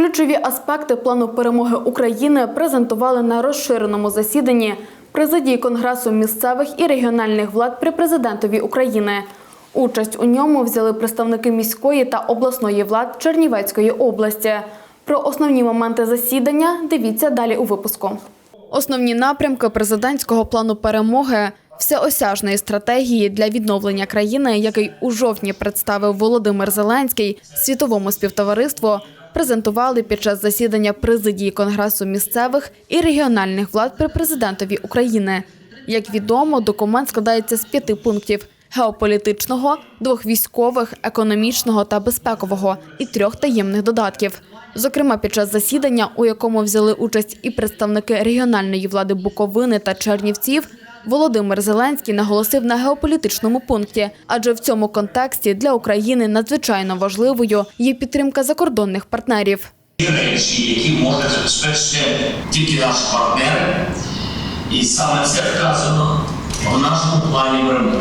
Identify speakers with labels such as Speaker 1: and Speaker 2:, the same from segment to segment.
Speaker 1: Ключові аспекти плану перемоги України презентували на розширеному засіданні президії Конгресу місцевих і регіональних влад при президентові України. Участь у ньому взяли представники міської та обласної влад Чернівецької області. Про основні моменти засідання дивіться далі у випуску. Основні напрямки президентського плану перемоги всеосяжної стратегії для відновлення країни, який у жовтні представив Володимир Зеленський світовому співтовариству, презентували під час засідання президії Конгресу місцевих і регіональних влад при президентові України. Як відомо, документ складається з п'яти пунктів: геополітичного, двох військових, економічного та безпекового і трьох таємних додатків. Зокрема, під час засідання, у якому взяли участь і представники регіональної влади Буковини та Чернівців, Володимир Зеленський наголосив на геополітичному пункті, адже в цьому контексті для України надзвичайно важливою є підтримка закордонних партнерів.
Speaker 2: Речі, які можуть забезпечити тільки наші партнери, і саме це вказано в нашому плані перемоги.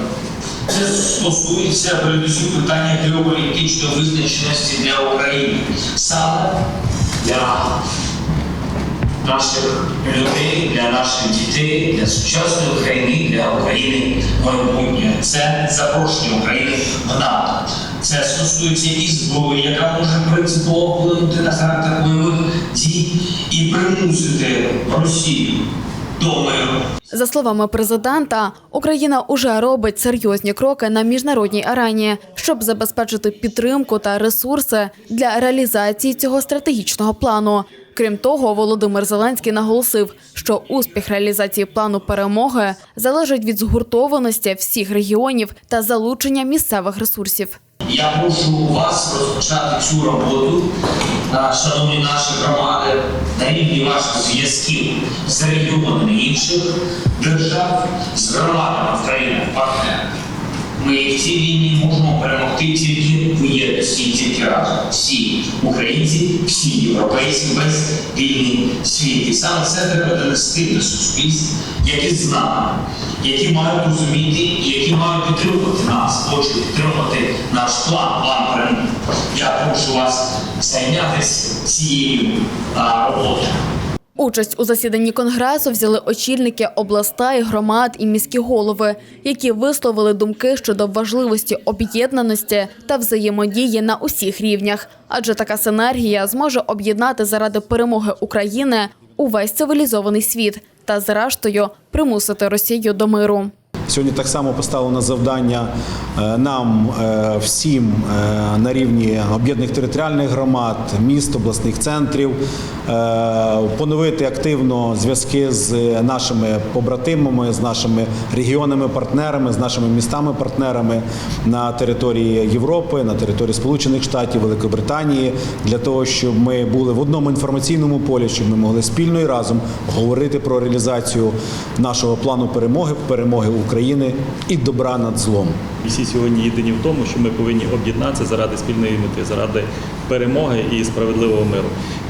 Speaker 2: Це стосується передусім питання геополітичної визначеності для України, саме для наших людей, для наших дітей, для сучасної України, для України майбутнє. Це запрошення України в НАТО. Це стосується і зброї, яка може принципово вплинути на характер бойових дій і примусити Росію до.
Speaker 1: За словами президента, Україна уже робить серйозні кроки на міжнародній арені, щоб забезпечити підтримку та ресурси для реалізації цього стратегічного плану. Крім того, Володимир Зеленський наголосив, що успіх реалізації плану перемоги залежить від згуртованості всіх регіонів та залучення місцевих ресурсів.
Speaker 2: Я прошу вас розпочати цю роботу, шановні наші громади, на рівні ваших зв'язків з регіонами інших держав, з громадами в країнах партнерів. Ми в цій війні можемо перемогти тільки в єдності, тільки разом. Всі українці, всі європейці, весь вільний світ. І саме це треба донести до суспільств, які з нами, які мають розуміти, і які мають підтримувати нас, хочуть підтримувати наш план, план перемоги. Я прошу вас зайнятися цією роботою.
Speaker 1: Участь у засіданні конгресу взяли очільники областей, громад і міські голови, які висловили думки щодо важливості об'єднаності та взаємодії на усіх рівнях. Адже така синергія зможе об'єднати заради перемоги України увесь цивілізований світ та, зрештою, примусити Росію до миру.
Speaker 3: Сьогодні так само поставлено завдання е, нам е, всім е, на рівні об'єднаних територіальних громад, міст, обласних центрів поновити активно зв'язки з нашими побратимами, з нашими регіонами-партнерами, з нашими містами-партнерами на території Європи, на території Сполучених Штатів, Великобританії, для того, щоб ми були в одному інформаційному полі, щоб ми могли спільно і разом говорити про реалізацію нашого плану перемоги, перемоги України і добра над злом.
Speaker 4: Всі сьогодні єдині в тому, що ми повинні об'єднатися заради спільної мети, заради перемоги і справедливого миру.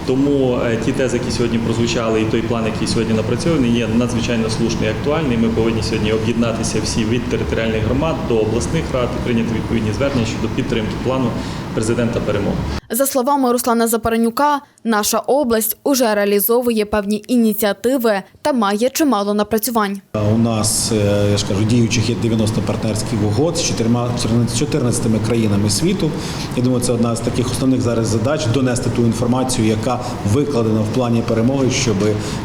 Speaker 4: Тому е, ті тези, які сьогодні прозвучали, і той план, який сьогодні напрацьований, є надзвичайно слушний і актуальний. Ми повинні сьогодні об'єднатися всі від територіальних громад до обласних рад і прийняти відповідні звернення щодо підтримки плану президента перемоги.
Speaker 1: За словами Руслана Запаранюка, наша область уже реалізовує певні ініціативи та має чимало напрацювань.
Speaker 3: У нас, е, я ж кажу, діючих є 90 партнерських угод з 14 14 країнами світу. Я думаю, це одна з таких основних зараз задач донести ту інформацію, яка викладена в плані перемоги, щоб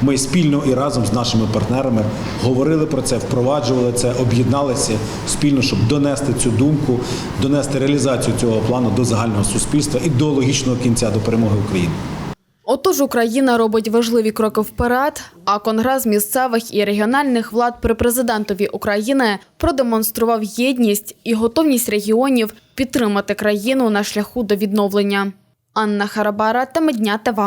Speaker 3: ми спільно і разом з нашими партнерами говорили про це, впроваджували це, об'єдналися спільно, щоб донести цю думку, донести реалізацію цього плану до загального суспільства і до логічного кінця до перемоги України.
Speaker 1: Отож, Україна робить важливі кроки вперед, а Конгрес місцевих і регіональних влад при президентові України продемонстрував єдність і готовність регіонів підтримати країну на шляху до відновлення. Анна Харабара та Медня ТВ.